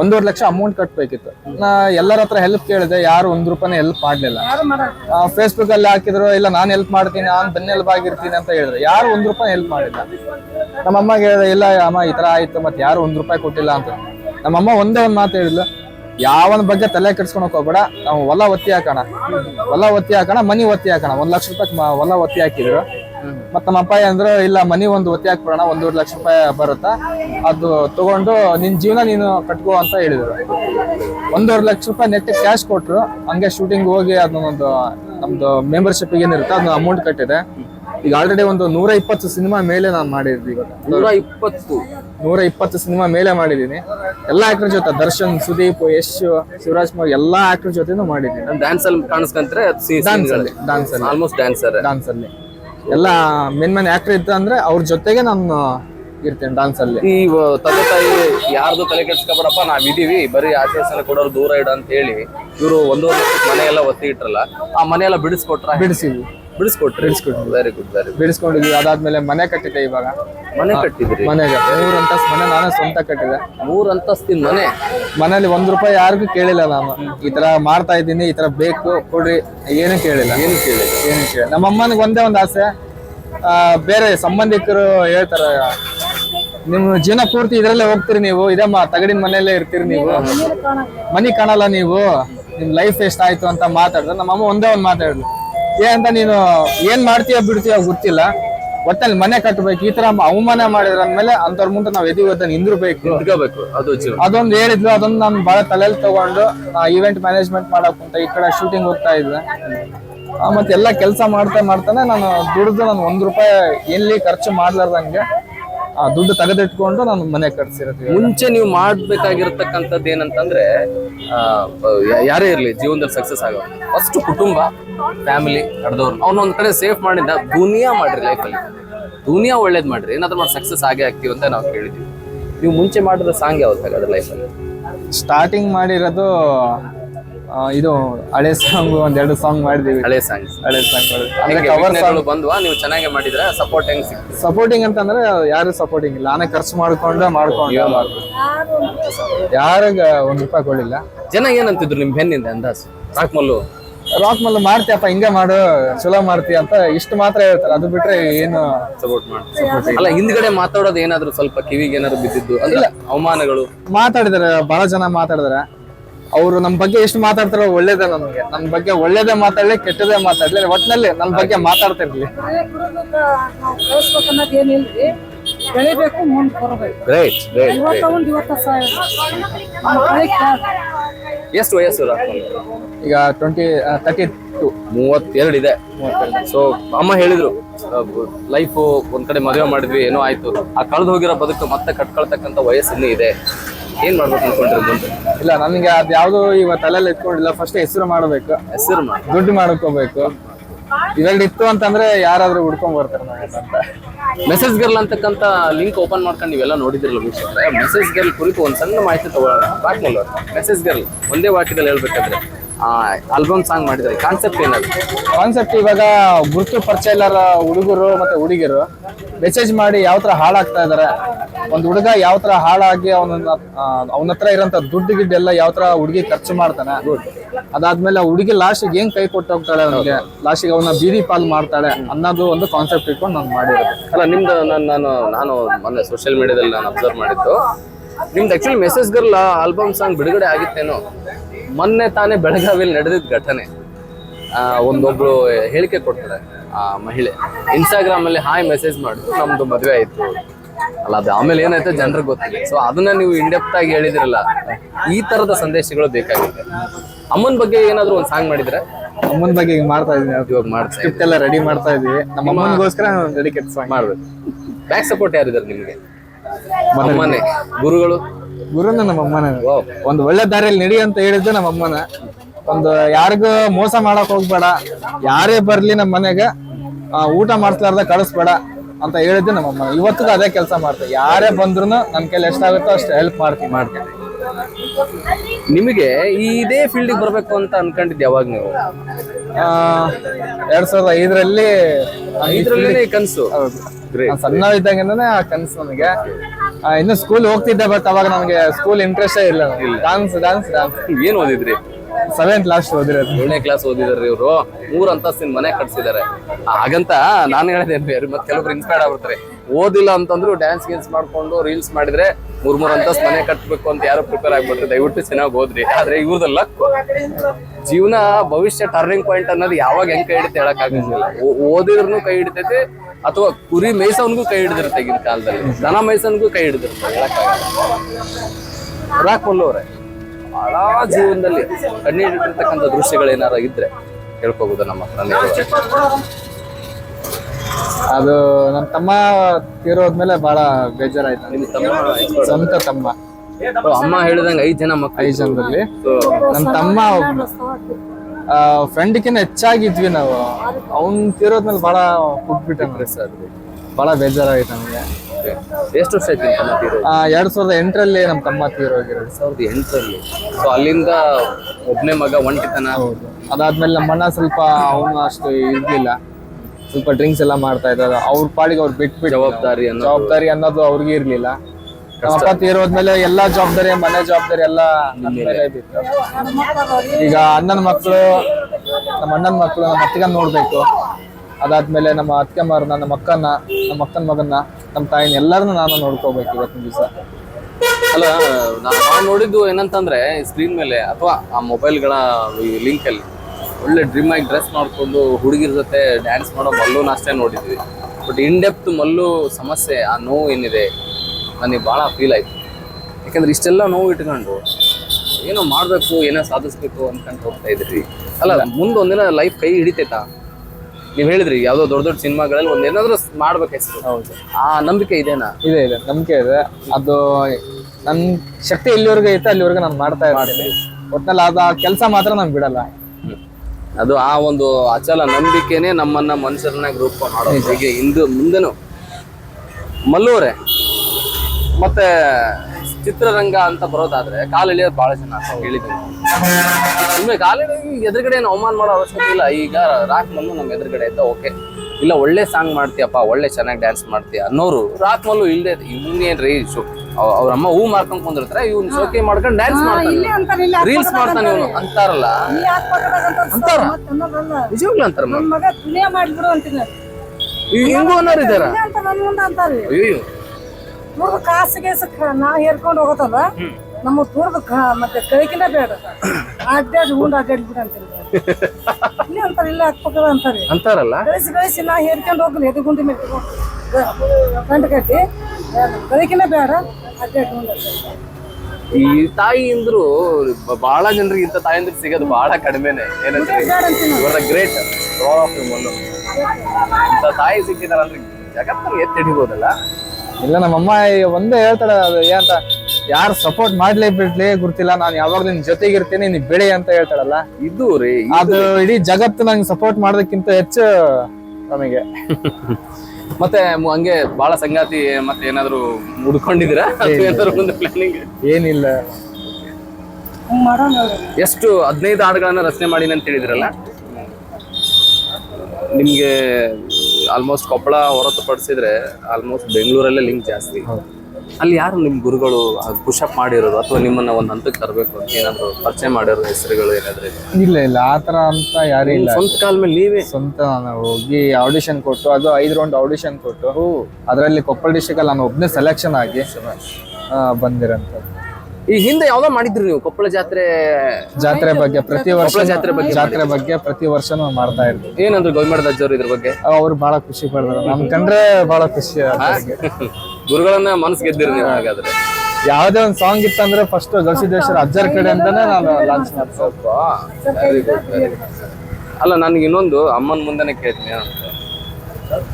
ಒಂದೂವರೆ ಲಕ್ಷ ಅಮೌಂಟ್ ಕಟ್ಟಬೇಕಿತ್ತು ನಾ ಎಲ್ಲರ ಹತ್ರ ಹೆಲ್ಪ್ ಕೇಳಿದೆ ಯಾರು ಒಂದ್ ರೂಪಾಯಿ ಹೆಲ್ಪ್ ಮಾಡ್ಲಿಲ್ಲ. ಫೇಸ್ಬುಕ್ ಅಲ್ಲಿ ಹಾಕಿದ್ರು ಇಲ್ಲ ನಾನು ಹೆಲ್ಪ್ ಮಾಡ್ತೀನಿ ನಾನು ಬೆನ್ನೆಲುಬಾಗಿರ್ತೀನಿ ಅಂತ ಹೇಳಿದ್ರು. ಯಾರು ಒಂದ್ ರೂಪಾಯಿ ಹೆಲ್ಪ್ ಮಾಡಿಲ್ಲ. ನಮ್ಮ ಅಮ್ಮಗೆ ಹೇಳಿದೆ, ಇಲ್ಲ ಅಮ್ಮ, ಈ ತರ ಆಯ್ತು, ಮತ್ತೆ ಯಾರು ಒಂದ್ ರೂಪಾಯಿ ಕೊಟ್ಟಿಲ್ಲ ಅಂತ. ನಮ್ಮಮ್ಮ ಒಂದೇ ಒಂದ್ ಮಾತು ಹೇಳಿದ್ಲು. ಯಾವನ ಬಗ್ಗೆ ತಲೆ ಕೆಡ್ಸ್ಕೊಳಕ್ ಹೋಗ್ಬೇಡ, ನಾವು ಹೊಲ ಒತ್ತಿ ಹಾಕೋಣ. ಹೊಲ ಒತ್ತಿ ಹಾಕೋಣ, ಮನಿ ಒತ್ತಿ ಹಾಕೋಣ. ಒಂದ್ ಲಕ್ಷ ರೂಪಾಯಿ ಹೊಲ ಒತ್ತಿ ಹಾಕಿದ್ರು. ಮತ್ತ ನಮ್ಮ ಅಪ್ಪ ಅಂದ್ರೆ, ಇಲ್ಲ, ಮನಿ ಒಂದು ಒತ್ತಿ ಹಾಕ್ಬಿಡೋಣ, ಒಂದೂವರೆ ಲಕ್ಷ ರೂಪಾಯಿ ಬರುತ್ತಾ? ಅದು ತಗೊಂಡು, ನಿನ್ ಜೀವನ ನೀನು ಕಟ್ಕೋ ಅಂತ ಹೇಳಿದ್ರು. ಒಂದೂವರೆ ಲಕ್ಷ ರೂಪಾಯಿ ನೆಟ್ ಕ್ಯಾಶ್ ಕೊಟ್ರು, ಹಂಗೆ ಶೂಟಿಂಗ್ ಹೋಗಿ ಅದನ್ನೊಂದು ನಮ್ದು ಮೆಂಬರ್ಶಿಪ್ ಏನಿರುತ್ತೆ ಅದು ಅಮೌಂಟ್ ಕಟ್ಟಿದೆ. ಈಗ ಆಲ್ರೆಡಿ ಒಂದು ನೂರ ಇಪ್ಪತ್ತು ಸಿನಿಮಾ ಮೇಲೆ ನಾನು ಮಾಡಿದ್ವಿ ಇವಾಗ ನೂರ ಇಪ್ಪತ್ತು. ನೂರ ಇಪ್ಪತ್ತು ಸಿನಿಮಾ ಮೇಲೆ ಮಾಡಿದ್ದೀನಿ. ಎಲ್ಲ ಆಕ್ಟರ್ ಜೊತೆ ದರ್ಶನ್ ಸುದೀಪ್ ಯಶ್ ಶಿವರಾಜ್ ಕುಮಾರ್ ಎಲ್ಲಾ ಆಕ್ಟರ್ ಜೊತೆನೂ ಮಾಡಿದ್ದೀನಿ. ಡ್ಯಾನ್ಸ್ ಅಲ್ಲಿ ಕಾಣಿಸ್ಕೊಂತಾರೆ ಡ್ಯಾನ್ಸ್ ಅಲ್ಲಿ ಡ್ಯಾನ್ಸ್ ಅಲ್ಲಿ. ಆಲ್ಮೋಸ್ಟ್ ಡ್ಯಾನ್ಸರ್ ಡ್ಯಾನ್ಸ್ ಅಲ್ಲಿ. ಎಲ್ಲ ಮೇನ್ ಮೇನ್ ಆಕ್ಟರ್ ಇತ್ತು ಅಂದ್ರೆ ಅವ್ರ ಜೊತೆಗೆ ನಾನು ಇರ್ತೇನೆ ಡಾನ್ಸ್ ಅಲ್ಲಿ. ಈ ತಂದೆ ತಾಯಿ ಯಾರ್ದು ತಲೆ ಕೆಡ್ಸ್ಕೊಬೇಡಪ್ಪ ನಾವಿದೀವಿ. ಇದೀವಿ ಬರೀ ಆಶ್ವಾಸನೆ ಕೊಡೋರು ದೂರ ಇಡು ಅಂತ ಹೇಳಿ ಇವರು ಒಂದೂವರೆ ಲಕ್ಷಕ್ಕೆ ಮನೆ ಎಲ್ಲ ಒತ್ತಿ ಇಟ್ರಲ್ಲ ಆ ಮನೆ ಎಲ್ಲ ಬಿಡಿಸ್ಕೊಟ್ರ ಬಿಡಿಸಿದ್ವಿ. ಬಿಡಿಸ್ಕೊಟ್ರಿ. ವೆರಿ ಗುಡ್ ವೆರಿ ಗುಡ್ ಬಿಡಿಸ್ಕೊಂಡಿದ್ವಿ. ಅದಾದ್ಮೇಲೆ ಮನೆ ಕಟ್ಟಿದೆ ಇವಾಗ. ಮನೆ ಕಟ್ಟಿದ್ರಿ? ಮನೆಗೆ. ಮೂರ್ ಅಂತಸ್ತು ಮನೆ ನಾನೇ ಸ್ವಂತ ಕಟ್ಟಿದೆ. ಮೂರ್ ಅಂತಸ್ತಿನ ಮನೆ? ಮನೇಲಿ ಒಂದ್ ರೂಪಾಯಿ ಯಾರಿಗೂ ಕೇಳಿಲ್ಲ ನಾನು. ಈ ತರ ಮಾಡ್ತಾ ಇದ್ದೀನಿ ಈ ತರ ಬೇಕು ಕೊಡ್ರಿ. ಏನು ಕೇಳಿಲ್ಲ. ಏನು ಕೇಳಿ ಏನು ಕೇಳಿ ನಮ್ಮ ಅಮ್ಮನಿಗೆ ಒಂದೇ ಒಂದು ಆಸೆ. ಆ, ಬೇರೆ ಸಂಬಂಧಿಕರು ಹೇಳ್ತಾರೆ ನಿಮ್ಮ ಜೀವನ ಪೂರ್ತಿ ಇದ್ರಲ್ಲೇ ಹೋಗ್ತೀರಿ ನೀವು. ಇದೇ ಮಾ ತಗಡಿನ ಮನೆಯಲ್ಲೇ ಇರ್ತೀರಿ ನೀವು. ಮನಿ ಕಾಣಲ್ಲ ನೀವು. ನಿಮ್ ಲೈಫ್ ಎಷ್ಟಾಯ್ತು ಅಂತ ಮಾತಾಡಿದ್ರೆ ನಮ್ಮ ಅಮ್ಮ ಒಂದೇ ಒಂದು ಏ ಏನಂತ ನೀನು ಏನ್ ಮಾಡ್ತೀಯ ಬಿಡ್ತೀಯ ಗೊತ್ತಿಲ್ಲ. ಒಟ್ಟಲ್ಲಿ ಮನೆ ಕಟ್ಟಬೇಕು ಈ ತರ ಅವಮಾನ ಮಾಡಿದ್ರ ಅಂದ್ಮೇಲೆ ಅಂತವ್ರ ಮುಂದೆ ನಾವ್ ಎದಿ ಒತ್ತ ಹಿಂದಿರ್ಬೇಕು ಇಟ್ಕೋಬೇಕು ಅದು ಜೀವನ. ಅದೊಂದು ಹೇಳಿದ್ಲು ಅದೊಂದು ನಾನು ಬಹಳ ತಲೆಯಲ್ಲಿ ತಗೊಂಡು ಇವೆಂಟ್ ಮ್ಯಾನೇಜ್ಮೆಂಟ್ ಮಾಡಕ್ ಅಂತ ಈ ಕಡೆ ಶೂಟಿಂಗ್ ಹೋಗ್ತಾ ಇದ್ದೆ. ಆ, ಮತ್ತೆ ಎಲ್ಲ ಕೆಲಸ ಮಾಡ್ತಾ ಮಾಡ್ತಾನೆ ನಾನು ದುಡ್ದು ನಾನು ಒಂದ್ ರೂಪಾಯಿ ಎಲ್ಲಿ ಖರ್ಚು ಮಾಡ್ಲಾರ್ದಂಗೆ ಆ ದುಡ್ಡು ತೆಗೆದಿಟ್ಕೊಂಡು ನಾನು ಮನೆ ಕಟ್ಸಿರೋದು ಮುಂಚೆ ನೀವು ಮಾಡ್ಬೇಕಾಗಿರ್ತಕ್ಕಂಥದ್ದು ಏನಂತಂದ್ರೆ ಆ, ಯಾರೇ ಇರಲಿ ಜೀವನದಲ್ಲಿ ಸಕ್ಸಸ್ ಆಗೋ ಫಸ್ಟ್ ಕುಟುಂಬ ಫ್ಯಾಮಿಲಿ ನಡೆದವ್ರು ಅವ್ನ ಒಂದ್ ಕಡೆ ಸೇಫ್ ಮಾಡಿದ ದುನಿಯಾ ಮಾಡ್ರಿ ಲೈಫಲ್ಲಿ ದುನಿಯಾ ಒಳ್ಳೇದ್ ಮಾಡ್ರಿ ಏನಾದ್ರೂ ಮಾಡಿ ಸಕ್ಸಸ್ ಆಗೇ ಆಗ್ತೀವಿ ಅಂತ ನಾವು ಕೇಳಿದ್ವಿ. ನೀವು ಮುಂಚೆ ಮಾಡಿದ ಸಾಂಗ್ ಯಾವ್ದು ಹಾಗಾದ್ರೆ ಲೈಫಲ್ಲಿ ಸ್ಟಾರ್ಟಿಂಗ್ ಮಾಡಿರೋದು ಇದು ಹಳೆ ಸಾಂಗ್ ಒಂದೆರಡು ಸಾಂಗ್ ಮಾಡಿದೀವಿ. ಹಳೆ ಸಾಂಗ್ ಹಳೆ ಸಾಂಗ್ ಅಂದ್ರೆ ಕವರ್ ಸಾಂಗ್ ಬಂದ್ವಾ? ನೀವು ಚೆನ್ನಾಗಿ ಮಾಡಿದ್ರೆ ಸಪೋರ್ಟ್ ಹೆಂಗ್ ಸಿಕ್ತು ಸಪೋರ್ಟಿಂಗ್ ಅಂತಂದ್ರೆ ಯಾರು ಸಪೋರ್ಟಿಂಗ್ ಇಲ್ಲ. ನಾನೇ ಖರ್ಚು ಮಾಡ್ಕೊಂಡು ಮಾಡ್ಕೊಂಡು. ಯಾರಿಗ ಒಂದ್ ರೂಪಾಯಿ ಕೊಡ್ಲಿಲ್ಲ. ಜನ ಏನಂತಿದ್ರು ನಿಮ್ ಬೆನ್ನಿಂದ ರಾಕ್ ಮಲ್ಲು ರಾಕ್ ಮಲ್ಲು ಮಾಡ್ತೀಯಪ್ಪ ಹಿಂಗೆ ಮಾಡು ಚಲೋ ಮಾಡ್ತೀಯ ಅಂತ ಇಷ್ಟು ಮಾತ್ರ ಹೇಳ್ತಾರೆ. ಅದು ಬಿಟ್ರೆ ಏನು ಸಪೋರ್ಟ್ ಮಾಡಿ. ಅಲ್ಲ ಹಿಂದ್ಗಡೆ ಮಾತಾಡೋದು ಏನಾದ್ರು ಸ್ವಲ್ಪ ಕಿವಿಗೆ ಏನಾದ್ರು ಬಿದ್ದಿದ್ದು? ಅಂದ್ರೆ ಅವಮಾನಗಳು? ಮಾತಾಡಿದಾರೆ ಬಹಳ ಜನ ಮಾತಾಡಿದಾರೆ. ಅವರು ನಮ್ಮ ಬಗ್ಗೆ ಎಷ್ಟು ಮಾತಾಡ್ತಾರೋ ಒಳ್ಳೇದೇ ನನಗೆ. ನನ್ನ ಬಗ್ಗೆ ಒಳ್ಳೇದೇ ಮಾತಾಡ್ಲಿ ಕೆಟ್ಟದೇ ಮಾತಾಡ್ಲಿ ಒಟ್ನಲ್ಲಿ ನನ್ ಬಗ್ಗೆ ಮಾತಾಡ್ತಿರ್ಲಿ. ಬೆಳಿಬೇಕು ಮುಂದೆ ಬರಬೇಕು. ಗ್ರೇಟ್ ಗ್ರೇಟ್ ಇವತ್ತ ಎಷ್ಟು ವಯಸ್ಸು ಈಗ ಟ್ವೆಂಟಿ ತರ್ಟಿ ಟು ಮೂವತ್ತೆರಡು ಇದೆ. ಸೊ ಅಮ್ಮ ಹೇಳಿದ್ರು ಲೈಫು ಒಂದ್ ಕಡೆ ಮದುವೆ ಮಾಡಿದ್ವಿ ಏನೋ ಆಯ್ತು. ಆ ಕಳೆದು ಹೋಗಿರೋ ಬದುಕು ಮತ್ತೆ ಕಟ್ಕೊಳ್ತಕ್ಕಂಥ ವಯಸ್ಸಿನ ಇದೆ. ಏನ್ ಮಾಡ್ಬೇಕು ಅನ್ಕೊಂಡ್ರಿ ಮುಂದೆ ಇಲ್ಲ ನನಗೆ ಅದ್ ಯಾವ್ದು ಇವ ತಲೆಯಲ್ಲಿ ಇಟ್ಕೊಂಡಿಲ್ಲ ಫಸ್ಟ್ ಹೆಸರು ಮಾಡ್ಬೇಕು. ಹೆಸರು ಮಾಡಿ. ದುಡ್ಡು ಮಾಡ್ಕೋಬೇಕು. ಇವೆರಡು ಇತ್ತು ಅಂತಂದ್ರೆ ಯಾರಾದ್ರೂ ಹುಡ್ಕೊಂಡ್ ಬರ್ತಾರೆ ನನಗೆ ಅಂತ. ಮೆಸೇಜ್ ಗರ್ಲ್ ಅಂತಕ್ಕಂತ ಲಿಂಕ್ ಓಪನ್ ಮಾಡ್ಕೊಂಡು ನೀವೆಲ್ಲ ನೋಡಿದಿರಲ್ಲ ವೀಕ್ಷಕರೇ ಮೆಸೇಜ್ ಗರ್ಲ್ ಕುರಿತು ಒಂದು ಸಣ್ಣ ಮಾಹಿತಿ ತಗೊಳ್ಳೋಣ. ಮೆಸೇಜ್ ಗರ್ಲ್ ಒಂದೇ ವಾಕ್ಯದಲ್ಲಿ ಹೇಳ್ಬೇಕಂದ್ರೆ ಆಲ್ಬಮ್ ಸಾಂಗ್ ಮಾಡಿದ್ರೆ ಕಾನ್ಸೆಪ್ಟ್ ಏನದು ಕಾನ್ಸೆಪ್ಟ್ ಇವಾಗ ಗುರುತು ಪರಿಚಯ ಇಲ್ಲಾರ ಹುಡುಗರು ಮತ್ತೆ ಹುಡುಗಿರು ಮೆಸೇಜ್ ಮಾಡಿ ಯಾವ ತರ ಹಾಳಾಗ್ತಾ ಇದಾರೆ ಒಂದು ಹುಡುಗ ಯಾವ ತರ ಹಾಳಾಗಿ ಅವನ ಅವನ ಹತ್ರ ಇರೋಂಥ ದುಡ್ಡು ಗಿಡ್ಡು ಎಲ್ಲ ಯಾವ ತರ ಹುಡುಗಿ ಖರ್ಚು ಮಾಡ್ತಾನೆ. ಅದಾದ್ಮೇಲೆ ಹುಡುಗಿ ಲಾಸ್ಟಿಗೆ ಏನ್ ಕೈ ಕೊಟ್ಟು ಹೋಗ್ತಾಳೆ ಅವನಿಗೆ? ಲಾಸ್ಟಿಗೆ ಅವನ ಬೀದಿ ಪಾಲ್ ಮಾಡ್ತಾಳೆ ಅನ್ನೋದು ಒಂದು ಕಾನ್ಸೆಪ್ಟ್ ಇಟ್ಕೊಂಡು ನಾನು ಮಾಡಿರೋದು. ಅಲ್ಲ ನಿಮ್ದು ನಾನು ನಾನು ನಾನು ಮೊನ್ನೆ ಸೋಷಿಯಲ್ ಮೀಡಿಯಾದಲ್ಲಿ ನಾನು ಅಬ್ಸರ್ವ್ ಮಾಡಿದ್ದು. ನಿಮ್ದು actually message girl album song ಬಿಡುಗಡೆ ಆಗಿತ್ತೇನೋ? ಮೊನ್ನೆ ತಾನೇ ಬೆಳಗಾವಿಯಲ್ಲಿ ನಡೆದಿದ್ದ ಘಟನೆ. ಆ, ಒಂದೊಬ್ರು ಹೇಳಿಕೆ ಕೊಡ್ತಾರೆ ಆ ಮಹಿಳೆ. ಇನ್ಸ್ಟಾಗ್ರಾಮ್ ಅಲ್ಲಿ ಹಾಯ್ ಮೆಸೇಜ್ ಮಾಡಿದ್ರು ನಮ್ದು ಮದುವೆ ಆಯ್ತು. ಅಲ್ಲ ಅದು ಆಮೇಲೆ ಏನಾಯ್ತು ಜನರಿಗೆ ಗೊತ್ತಿದೆ ಸೊ ಅದನ್ನ ನೀವು ಇಂಡೆಪ್ತ್ ಆಗಿ ಹೇಳಿದಿರಲ್ಲ ಈ ತರದ ಸಂದೇಶಗಳು ಬೇಕಾಗುತ್ತೆ. ಅಮ್ಮನ ಬಗ್ಗೆ ಏನಾದ್ರು ಒಂದು ಸಾಂಗ್ ಮಾಡಿದ್ರೆ ಅಮ್ಮನ ಬಗ್ಗೆ ಈಗ ಮಾಡ್ತಾ ಇದೀನಿ. ಇವಾಗ ಮಾಡ್ತಾ ಸ್ಕ್ರಿಪ್ಟ್ ಎಲ್ಲ ರೆಡಿ ಮಾಡ್ತಾ ಇದೀವಿ. ನಮ್ಮ ಅಮ್ಮನಿಗೋಸ್ಕರ ರೆಡಿ ಕೆಲಸ ಮಾಡ್ಬೇಕು. ಬ್ಯಾಕ್ ಸಪೋರ್ಟ್ ಯಾರಿದ್ದಾರೆ ನಿಮ್ಗೆ? ಮನೆ ಗುರುಗಳು? ಗುರುನ ನಮ್ಮ ಅಮ್ಮನ. ಒಂದು ಒಳ್ಳೆ ದಾರಿಯಲ್ಲಿ ನಡಿ ಅಂತ ಹೇಳಿದ್ದು ನಮ್ಮ ಅಮ್ಮನ. ಒಂದು ಯಾರಿಗೂ ಮೋಸ ಮಾಡಕ್ ಹೋಗ್ಬೇಡ. ಯಾರೇ ಬರ್ಲಿ ನಮ್ಮ ಮನೆಗೆ ಊಟ ಮಾಡ್ತಾರ್ದ ಕಳಿಸ್ಬೇಡ ಅಂತ ಹೇಳಿದ್ದು ನಮ್ಮ ಅಮ್ಮ ಇವತ್ತಿಗೂ ಅದೇ ಕೆಲಸ ಮಾಡ್ತಾರೆ. ಯಾರೇ ಬಂದ್ರು ನನ್ನ ಕೈಲಿ ಎಷ್ಟಾಗುತ್ತೋ ಅಷ್ಟು ಹೆಲ್ಪ್ ಮಾಡ್ತೀನಿ. ಮಾಡ್ತೀನಿ. ನಿಮಗೆ ಇದೇ ಫೀಲ್ಡಿಗೆ ಬರಬೇಕು ಅಂತ ಅನ್ಕೊಂಡಿದ್ದು ಯಾವಾಗ ನೀವು? ಎರಡು ಸಾವಿರದ ಐದರಲ್ಲಿ ಐದರಲ್ಲಿ ಕನಸು. ನಾನು ಸಣ್ಣ ಇದ್ದಾಗಿಂದನೇ ಆ ಕನಸು ನನಗೆ. ಇನ್ನು ಸ್ಕೂಲ್ ಹೋಗ್ತಿದ್ದೆ ಬಟ್ ಅವಾಗ ನನಗೆ ಸ್ಕೂಲ್ ಇಂಟ್ರೆಸ್ಟೇ ಇಲ್ಲ. ಡಾನ್ಸ್ ಡಾನ್ಸ್ ಡಾನ್ಸ್ ಏನ್ ಓದಿದ್ರಿ? ಸೆವೆಂತ್ ಲಾಸ್ಟ್ ಓದಿರೋದು. ಏಳನೇ ಕ್ಲಾಸ್ ಓದಿದಾರೆ ಇವರು. ಮೂರ್ ಅಂತಸ್ತಿನ ಮನೆ ಕಟ್ಸಿದ್ದಾರೆ ಹಾಗಂತ ನಾನು ಹೇಳಿದೆ ಮತ್ತೆ ಕೆಲವರು ಇನ್ಸ್ಪೈರ್ ಆಗ್ಬಿಡ್ತಾರೆ ಓದಿಲ್ಲ ಅಂತಂದ್ರು ಡ್ಯಾನ್ಸ್ ಗೀನ್ಸ್ ಮಾಡ್ಕೊಂಡು ರೀಲ್ಸ್ ಮಾಡಿದ್ರೆ ಮೂರ್ ಮೂರ್ ಅಂತಸ್ ಮನೆ ಕಟ್ಬೇಕು ಅಂತ ಯಾರು ಪ್ರಿಪೇರ್ ಆಗ್ಬಿಟ್ರೆ, ದಯವಿಟ್ಟು ಚೆನ್ನಾಗಿ ಓದ್ರಿ. ಆದ್ರೆ ಇವ್ರದಲ್ಲ ಜೀವನ ಭವಿಷ್ಯ ಟರ್ನಿಂಗ್ ಪಾಯಿಂಟ್ ಅನ್ನೋದು ಯಾವಾಗ ಹೆಂಗ್ ಕೈ ಹಿಡಿತ ಹೇಳಕ್ ಆಗಂಗಿಲ್ಲ ಓದಿದ್ರು ಕೈ ಹಿಡಿತೈತೆ, ಅಥವಾ ಕುರಿ ಮೇಯ್ಸವನ್ಗೂ ಕೈ ಹಿಡಿದಿರುತ್ತೆ ಈಗಿನ ಕಾಲದಲ್ಲಿ. ದನ ಮೇಯ್ಸನ್ಗೂ ಕೈ ಹಿಡಿದಿರುತ್ತೆ, ಹೇಳಕ್ ರಾಕ್ ಮಲ್ಲವ್ರೆ ಬಹಳ ಜೀವನದಲ್ಲಿ ಕಣ್ಣೀರಿಟ್ಟಿರ್ತಕ್ಕಂಥ ದೃಶ್ಯಗಳೇನಾರ ಇದ್ರೆ ಹೇಳ್ಕೋಬಹುದು ನಮ್ಮ ಹತ್ರ. ಅದು ನಮ್ಮ ತಮ್ಮ ತೀರೋದ್ಮೇಲೆ ಬಹಳ ಬೇಜಾರಾಯ್ತು. ನಿಮ್ಮ ತಮ್ಮ. ಸ್ವಂತ ತಮ್ಮ. ಓ, ಅಮ್ಮ ಹೇಳಿದಂಗೆ ಐದು ಜನ ಮಕ್ಕಳು. ಐದು ಜನದಲ್ಲಿ. ನನ್ನ ನಮ್ಮ ತಮ್ಮ ಫ್ರೆಂಡ್ಕಿನ್ನ ಹೆಚ್ಚಾಗಿದ್ವಿ ನಾವು. ಅವ್ನ್ ತೀರೋದ್ಮೇಲೆ ಬಹಳ ಕುಟ್ಬಿಟ್ಟೆ ಸರ್ ಬಹಳ ಬೇಜಾರಾಯ್ತು ನಮಗೆ. ಎಷ್ಟು ವರ್ಷ ಆಯ್ತು ತಮ್ಮ? ಎರಡ್ ಸಾವಿರದ ಎಂಟರಲ್ಲಿ ನಮ್ಮ ತಮ್ಮ ತೀರೋಗಿರೋದು ಸಾವಿರದ ಎಂಟರಲ್ಲಿ. ಸೊ ಅಲ್ಲಿಂದ ಒಬ್ಬನೇ ಮಗ ಒಂಟಿತನ. ಹೌದು. ಅದಾದ್ಮೇಲೆ ನಮ್ಮ ಅಣ್ಣ ಸ್ವಲ್ಪ ಅವನು ಅಷ್ಟು ಇರ್ಲಿಲ್ಲ. ಸ್ವಲ್ಪ ಡ್ರಿಂಕ್ಸ್ ಎಲ್ಲ ಮಾಡ್ತಾ ಇದ್ದಾರೆ ಅವ್ರ ಪಾಡಿಗೆ ಅವ್ರು ಬಿಟ್ಬಿಟ್ಟು ಜವಾಬ್ದಾರಿ ಜವಾಬ್ದಾರಿ ಅನ್ನೋದು ಅವ್ರಿಗೆ ಇರಲಿಲ್ಲ. ನಮ್ಮ ಅಪ್ಪ ತೀರೋದ್ಮೇಲೆ ಎಲ್ಲಾ ಜವಾಬ್ದಾರಿ ಮನೆ ಜವಾಬ್ದಾರಿ ಎಲ್ಲ ನನ್ ಮೇಲೆ ಬಿತ್ತು. ಈಗ ಅಣ್ಣನ ಮಕ್ಕಳು ನಮ್ಮ ಅಣ್ಣನ ಮಕ್ಕಳು ನಮ್ಮ ಅತ್ತಿಗೆ ನೋಡ್ಬೇಕು. ಅದಾದ್ಮೇಲೆ ನಮ್ಮ ಅತ್ತೆಮಾರನ್ನ ನಮ್ಮ ಅಕ್ಕನ ನಮ್ಮ ಅಕ್ಕನ ಮಗನ್ನ, ನಮ್ಮ ತಾಯಿನ ಎಲ್ಲರನ್ನ ನಾನು ನೋಡ್ಕೋಬೇಕು ಇವತ್ತಿನ ದಿವಸ. ಅಲ್ಲ ನಾವು ನೋಡಿದ್ದು ಏನಂತಂದ್ರೆ ಸ್ಕ್ರೀನ್ ಮೇಲೆ ಅಥವಾ ಆ ಮೊಬೈಲ್ಗಳ ಲಿಂಕ್ ಅಲ್ಲಿ ಒಳ್ಳೆ ಡ್ರೀಮ್ ಆಗಿ ಡ್ರೆಸ್ ಮಾಡ್ಕೊಂಡು ಹುಡುಗಿರ ಜೊತೆ ಡ್ಯಾನ್ಸ್ ಮಾಡೋ ಮಲ್ಲೂನ ಅಷ್ಟೇ ನೋಡಿದ್ವಿ. ಬಟ್ ಇನ್ ಡೆಪ್ತ್ ಮಲ್ಲು ಸಮಸ್ಯೆ, ಆ ನೋವು ಏನಿದೆ ನನಗೆ ಭಾಳ ಫೀಲ್ ಆಯ್ತು. ಯಾಕಂದ್ರೆ ಇಷ್ಟೆಲ್ಲ ನೋವು ಇಟ್ಕೊಂಡು ಏನೋ ಮಾಡಬೇಕು, ಏನೋ ಸಾಧಿಸ್ಬೇಕು ಅನ್ಕೊಂಡು ಹೋಗ್ತಾ ಇದ್ರಿ. ಅಲ್ಲ, ಮುಂದೆ ಒಂದಿನ ಲೈಫ್ ಕೈ ಹಿಡಿತೈತಾ? ನೀವು ಹೇಳಿದ್ರಿ ಯಾವ್ದೋ ದೊಡ್ಡ ದೊಡ್ಡ ಸಿನಿಮಾಗಳಲ್ಲಿ ಒಂದೇನಾದರೂ ಮಾಡ್ಬೇಕು ಹೆಸರು ಹೌದು. ಆ ನಂಬಿಕೆ ಇದೆನಾ? ಇದೆ ಇದೆ. ನಂಬಿಕೆ ಇದೆ. ಅದು ನನ್ನ ಶಕ್ತಿ ಎಲ್ಲಿವರೆಗೂ ಐತೆ ಅಲ್ಲಿವರೆಗೂ ನಾನು ಮಾಡ್ತಾ ಇರ್ತೀನಿ. ಒಟ್ನಲ್ಲಿ ಅದು ಆ ಕೆಲಸ ಮಾತ್ರ ನಾನು ಬಿಡಲ್ಲ. ಅದು ಆ ಒಂದು ಅಚಲ ನಂಬಿಕೆನೆ ನಮ್ಮನ್ನ ಮನುಷ್ಯರನ್ನಾಗಿ ರೂಪ ಮಾಡೋದು ಹೀಗೆ ಇಂದು ಮುಂದೆನು ಮಲ್ಲೂರೆ ಮತ್ತೆ ಚಿತ್ರರಂಗ ಅಂತ ಬರೋದಾದ್ರೆ ಕಾಲ್ ಎಳಿಯೋದು ಬಹಳ ಜನ ಹೇಳಿದ್ದೀನಿ ಸುಮ್ಮನೆ ಕಾಲಿಡ ಎದುರುಗಡೆ ಏನು ಅವಮಾನ ಮಾಡೋ ಅವಶ್ಯಕತೆ ಇಲ್ಲ. ಈಗ ರಾಕ್ ಮಲ್ಲು ನಮ್ಮ ಎದುರುಗಡೆ ಇದ್ದ ಓಕೆ. ಇಲ್ಲ ಒಳ್ಳೆ ಸಾಂಗ್ ಮಾಡ್ತೀಯಪ್ಪ ಒಳ್ಳೆ ಚೆನ್ನಾಗಿ ಡ್ಯಾನ್ಸ್ ಮಾಡ್ತೀಯ ಅನ್ನೋರು ರಾಕ್ ಮಲ್ಲು ಇಲ್ಲದೆ ಇವನೇನ್ರಿ ಶೋ ಅವ್ರಮ್ಮ ಹೂ ಮಾರ್ಕೊಂಡ್ ಕುಂದಿರ್ತಾರೆ ಇವ್ನು ಶೋಕಿ ಮಾಡ್ಕೊಂಡು ಡ್ಯಾನ್ಸ್ ಮಾಡ್ತಾನೆ ರೀಲ್ಸ್ ಮಾಡ್ತಾನೆ ಇವನು. ಅಂತಾರಲ್ಲ? ಅಂತಾರ. ನಿಜವಾಗ್ಲೂ ಅಂತಾರ ಹಿಂಗೂ ಅನ್ನೋರು ಇದಾರ ಅಯ್ಯೋ ನೋಡ್ದು ಕಾಸಿಗೆ ನಾ ಹೇರ್ಕೊಂಡು ಹೋಗೋದಲ್ಲ ನಮ್ಮ ತುರ್ದು ಮತ್ತೆ ಕೈಕಿನ ಬೇಡ. ಅಡ್ಡಾಡಿ ಉಂಡು ಅಡ್ಡಾಡಿ ಬಿಡ ಅಂತ ಇಲ್ಲಿ ಅಂತಾರೆ ಇಲ್ಲ ಹಾಕ್ಬೇಕದ ಅಂತಾರೆ. ಅಂತಾರಲ್ಲ? ಬೆಳೆಸಿ ಬೆಳೆಸಿ ನಾ ಹೇರ್ಕೊಂಡು ಹೋಗ್ಲಿ ಎದು ಗುಂಡಿ ಮೇಲೆ ಗಂಟು ಕಟ್ಟಿ ಕೈಕಿನ ಬೇಡ ಅಡ್ಡಾಡಿ ಉಂಡು ಅಂತಾರೆ. ಈ ತಾಯಿ ಅಂದ್ರು ಬಹಳ ಜನರಿಗೆ ಇಂಥ ತಾಯಿಂದ್ರು ಸಿಗೋದು ಬಹಳ ಕಡಿಮೆನೆ. ಏನಂದ್ರೆ ಗ್ರೇಟ್ ಗ್ರೇಟ್ ಆಫ್ ಇಂಥ ತಾಯಿ ಸಿಕ್ಕಿದಾರ ಅಂದ್ರೆ ಜಗತ್ತಲ್ಲಿ ಎತ್ತಿ ಹಿಡಿಬೋದಲ್ಲ? ಇಲ್ಲ ನಮ್ಮಮ್ಮ ಒಂದೇ ಹೇಳ್ತಾಳೆ ಅದು ಏನಂತ ಯಾರು ಸಪೋರ್ಟ್ ಮಾಡ್ಲೇ ಬಿಡ್ಲಿ ಗುರ್ತಿಲ್ಲ ನಾನು ಯಾವಾಗ ನಿನ್ ಜೊತೆಗಿರ್ತೀನಿ ನೀನ್ ಬೆಳೆ ಅಂತ ಹೇಳ್ತಾಳಲ್ಲ. ಇದು ರೀ ಅದು ಇಡೀ ಜಗತ್ತು ನಂಗೆ ಸಪೋರ್ಟ್ ಮಾಡೋದಕ್ಕಿಂತ ಹೆಚ್ಚು ನಮಗೆ. *laughs* ಮತ್ತೆ ಮು- ಹಂಗೆ ಬಹಳ ಸಂಗಾತಿ ಮತ್ತೆ ಏನಾದ್ರು ಅಥವಾ ಪ್ಲಾನಿಂಗ್ ಏನಿಲ್ಲ. ಎಷ್ಟು ಹದಿನೈದು ಹಾಡುಗಳನ್ನ ರಚನೆ ಮಾಡಿ ಅಂತ ಹೇಳಿದ್ರಲ್ಲ? ನಿಮ್ಗೆ ಆಲ್ಮೋಸ್ಟ್ ಕೊಪ್ಪಳ ಹೊರತುಪಡಿಸಿದ್ರೆ ಆಲ್ಮೋಸ್ಟ್ ಬೆಂಗಳೂರಲ್ಲೇ ಲಿಂಕ್ ಜಾಸ್ತಿ. ಅಲ್ಲಿ ಯಾರು ನಿಮ್ಮ ಗುರುಗಳು ಪುಷಪ್ ಮಾಡಿರೋದು ಅಥವಾ ನಿಮ್ಮನ್ನ ಒಂದು ಹಂತಕ್ಕೆ ತರಬೇಕು ಅಂತ ಏನಾದ್ರು ಪರಿಚಯ ಮಾಡಿರೋ ಹೆಸರುಗಳು ಏನಾದ್ರು ಇಲ್ಲ ಇಲ್ಲ ಇಲ್ಲ ಆತರ ಅಂತ ಯಾರೂ ಇಲ್ಲ. ಸ್ವಂತ ಕಾಲ ಮೇಲೆ ನೀವೇ. ಸ್ವಂತ ನಾನು ಹೋಗಿ ಆಡಿಷನ್ ಕೊಟ್ಟು ಅದು ಐದು ರೌಂಡ್ ಆಡಿಷನ್ ಕೊಟ್ಟು ಅದರಲ್ಲಿ ಕೊಪ್ಪಳ ಡಿಸ್ಟಿಕ್ ಅಲ್ಲಿ ನಾನು ಒಬ್ಬನೇ ಸೆಲೆಕ್ಷನ್ ಆಗಿ ಬಂದಿರಂತ ಬಂದಿರೋಂಥದ್ದು. ಈ ಹಿಂದೆ ಯಾವ್ದೋ ಮಾಡಿದ್ರಿ ನೀವು? ಕೊಪ್ಪಳ ಜಾತ್ರೆ ಜಾತ್ರೆ ಬಗ್ಗೆ ಪ್ರತಿ ವರ್ಷ ಜಾತ್ರೆ ಬಗ್ಗೆ ಜಾತ್ರೆ ಬಗ್ಗೆ ಪ್ರತಿ ವರ್ಷನೂ ಮಾಡ್ತಾ ಇರ್ತೀವಿ ಏನಂದ್ರು ಗೌರ್ಮೆಂಟ್ ಅಜ್ಜವ್ರು ಇದ್ರ ಬಗ್ಗೆ? ಅವ್ರು ಬಹಳ ಖುಷಿ ಪಡ್ತಾರೆ ನಮ್ ಕಂಡ್ರೆ ಬಹಳ ಖುಷಿ ಅವ್ರಿಗೆ. ಗುರುಗಳನ್ನ ಮನಸ್ ಗೆದ್ದಿರಿ ನೀವು ಹಾಗಾದ್ರೆ. ಯಾವ್ದೇ ಒಂದ್ ಸಾಂಗ್ ಇತ್ತಂದ್ರೆ ಫಸ್ಟ್ ಗವಿಸಿದ್ದೇಶ್ವರ ಅಜ್ಜರ ಕಡೆ ಅಂತಾನೆ ನಾನು ಲಾಂಚ್ good, ಅಲ್ಲ ನನ್ಗೆ ಇನ್ನೊಂದು ಅಮ್ಮನ ಮುಂದೆನೆ ಕೇಳ್ತೀನಿ ಏನಂತ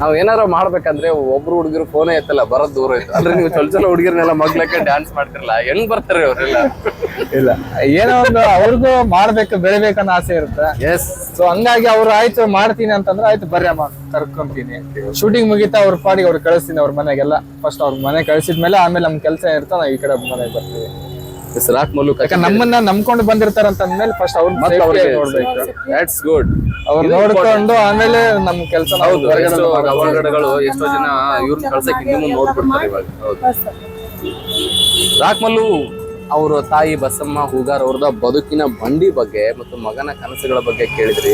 ನಾವ್ ಏನಾರ ಮಾಡ್ಬೇಕಂದ್ರೆ ಒಬ್ರು ಹುಡುಗರು ಫೋನೇ ಎತ್ತಲ್ಲ ಬರೋದ್ ದೂರ ಇತ್ತು. ಅಂದ್ರೆ ನೀವು ಚೊಲ್ ಚಲೋ ಹುಡುಗಿರ್ನೆಲ್ಲ ಮಗ್ಲಕ್ಕೆ ಡ್ಯಾನ್ಸ್ ಮಾಡ್ತಿರಲ್ಲ ಹೆಂಗ್ ಬರ್ತಾರೆ ಅವರೆಲ್ಲ ಇಲ್ಲ. ಏನೋ ಒಂದು ಅವ್ರಿಗೂ ಮಾಡ್ಬೇಕು ಬೆಳಿಬೇಕನ್ನೋ ಆಸೆ ಇರುತ್ತೆ. ಎಸ್ ಸೊ ಹಂಗಾಗಿ ಅವ್ರು ಆಯ್ತು ಮಾಡ್ತೀನಿ ಅಂತಂದ್ರೆ ಆಯ್ತು ಬರ್ರಿ ಅಮ್ಮ ಕರ್ಕೊಂತೀನಿ ಶೂಟಿಂಗ್ ಮುಗಿತಾ ಅವ್ರ ಪಾಡಿಗೆ ಅವ್ರು ಕಳಿಸ್ತೀನಿ ಅವ್ರ ಮನೆಗೆಲ್ಲ. ಫಸ್ಟ್ ಅವ್ರ ಮನೆ ಕಳಿಸಿದ್ಮೇಲೆ ಆಮೇಲೆ ನಮ್ ಕೆಲಸ ಇರ್ತಾ ನಾವು ಈ ಕಡೆ ಮನೆಗೆ ಬರ್ತೀವಿ. ಎಸ್ ರಾಕ್ ಮಲ್ಲು ಯಾಕಂದ್ರೆ ನಮ್ಮನ್ನ ನಂಬ್ಕೊಂಡು ಬಂದಿರ್ತಾರ ಅಂತಂದ್ಮೇಲೆ ಫಸ್ಟ್ ಅವ್ರ ನೋಡ್ಬೇಕು. ದಟ್ಸ್ ಗುಡ್ ಅವ್ರು ನೋಡ್ಕೊಂಡು ಆಮೇಲೆ ನಮ್ ಕೆಲಸ ಹೌದು ಎಷ್ಟೋ ಅವಘಡಗಳು ಎಷ್ಟೋ ಜನ ಇವ್ರನ್ನ ಕಳ್ಸಕ್ಕೆ ಮುಂದೆ ನೋಡ್ಬಿಡ್ತಾರೆ ಇವಾಗ. ಹೌದು. ಬಸ್. ರಾಕ್ ಮಲ್ಲು ಅವರು ತಾಯಿ ಬಸಮ್ಮ ಹೂಗಾರ್ ಅವ್ರದ ಬದುಕಿನ ಬಂಡಿ ಬಗ್ಗೆ ಮತ್ತು ಮಗನ ಕನಸುಗಳ ಬಗ್ಗೆ ಕೇಳಿದ್ರಿ.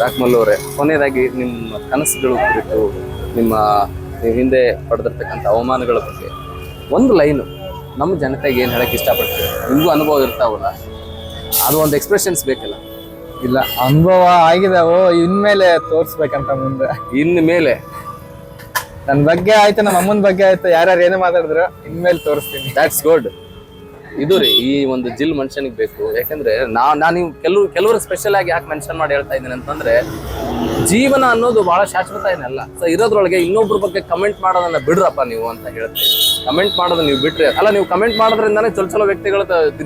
ರಾಕ್ಮಲ್ಲು ಅವರೇ ಕೊನೆಯದಾಗಿ ನಿಮ್ಮ ಕನಸುಗಳು ಕುರಿತು ನಿಮ್ಮ ಹಿಂದೆ ಪಡೆದಿರ್ತಕ್ಕಂಥ ಅವಮಾನಗಳ ಬಗ್ಗೆ. ಒಂದು ಲೈನು. ನಮ್ಮ ಜನತೆಗೆ ಏನು ಹೇಳಕ್ಕೆ ಇಷ್ಟಪಡ್ತೀವಿ? ನಿಮಗೂ ಅನುಭವ ಇರ್ತಾವಲ್ಲ? ಅದು ಒಂದು ಎಕ್ಸ್ಪ್ರೆಷನ್ಸ್ ಬೇಕಲ್ಲ. ಇಲ್ಲ ಅನುಭವ ಆಗಿದಾವು ಇನ್ಮೇಲೆ ತೋರಿಸ್ಬೇಕಂತ ಮುಂದೆ. ಇನ್ನು ಮೇಲೆ ನನ್ ಬಗ್ಗೆ ಆಯ್ತು ನಮ್ಮ ಅಮ್ಮನ ಬಗ್ಗೆ ಆಯ್ತು. ಯಾರ್ಯಾರು ಏನೇ ಮಾತಾಡಿದ್ರು ಇನ್ಮೇಲೆ ತೋರಿಸ್ತೀನಿ. ದ್ಯಾಟ್ಸ್ ಗುಡ್ ಇದು ರೀ ಈ ಒಂದು ಜಿಲ್ ಮನುಷ್ಯನಿಗೆ ಬೇಕು. ಯಾಕಂದ್ರೆ ನಾ ನಾನು ನೀವು ಕೆಲವು ಕೆಲವರು ಸ್ಪೆಷಲ್ ಆಗಿ ಯಾಕೆ ಮೆನ್ಷನ್ ಮಾಡಿ ಹೇಳ್ತಾ ಇದ್ದೀನಿ ಅಂತಂದ್ರೆ ಜೀವನ ಅನ್ನೋದು ಬಹಳ ಶಾಶ್ವತ ಏನಲ್ಲ. ಸೊ ಇರೋದ್ರೊಳಗೆ ಇನ್ನೊಬ್ರ ಬಗ್ಗೆ ಕಮೆಂಟ್ ಮಾಡೋದನ್ನ ಬಿಡ್ರಪ್ಪ ನೀವು ಅಂತ ಹೇಳ್ತೀವಿ ಕಮೆಂಟ್ ಮಾಡೋದು ನೀವು ಬಿಟ್ರಿ. ಅಲ್ಲ ನೀವು ಕಮೆಂಟ್ ಮಾಡೋದ್ರಿಂದಾನೇ ಚಲೋ ಚಲೋ ವ್ಯಕ್ತಿಗಳ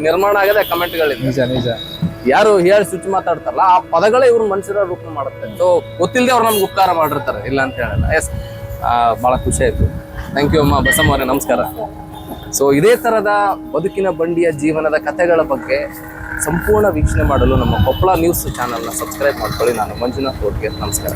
ನಿರ್ಮಾಣ ಆಗದೆ ಕಮೆಂಟ್ಗಳಿಂದ ನಿಜ ನಿಜ. ಯಾರು ಹೇಳಿ ಸ್ವಿಚ್ ಮಾತಾಡ್ತಾರಲ್ಲ ಆ ಪದಗಳೇ ಇವ್ರ ಮನುಷ್ಯರ ರೂಪ ಮಾಡುತ್ತೆ. ಸೊ ಗೊತ್ತಿಲ್ಲದೆ ಅವ್ರು ನಮ್ಗೆ ಉಪಕಾರ ಮಾಡಿರ್ತಾರೆ. ಇಲ್ಲ ಅಂತ ಹೇಳಲ್ಲ. ಎಸ್ ಭಾಳ ಖುಷಿ ಆಯ್ತು. ಥ್ಯಾಂಕ್ ಯು ಅಮ್ಮ. ಬಸಮ್ಮ ಅವರೇ ನಮಸ್ಕಾರ. ಸೊ ಇದೇ ತರದ ಬದುಕಿನ ಬಂಡಿಯ ಜೀವನದ ಕಥೆಗಳ ಬಗ್ಗೆ ಸಂಪೂರ್ಣ ವೀಕ್ಷಣೆ ಮಾಡಲು ನಮ್ಮ ಕೊಪ್ಪಳ ನ್ಯೂಸ್ ಚಾನಲ್ನ ಸಬ್ಸ್ಕ್ರೈಬ್ ಮಾಡ್ಕೊಳ್ಳಿ. ನಾನು ಮಂಜುನಾಥ್ ಓಟ್ಗೆ ನಮಸ್ಕಾರ.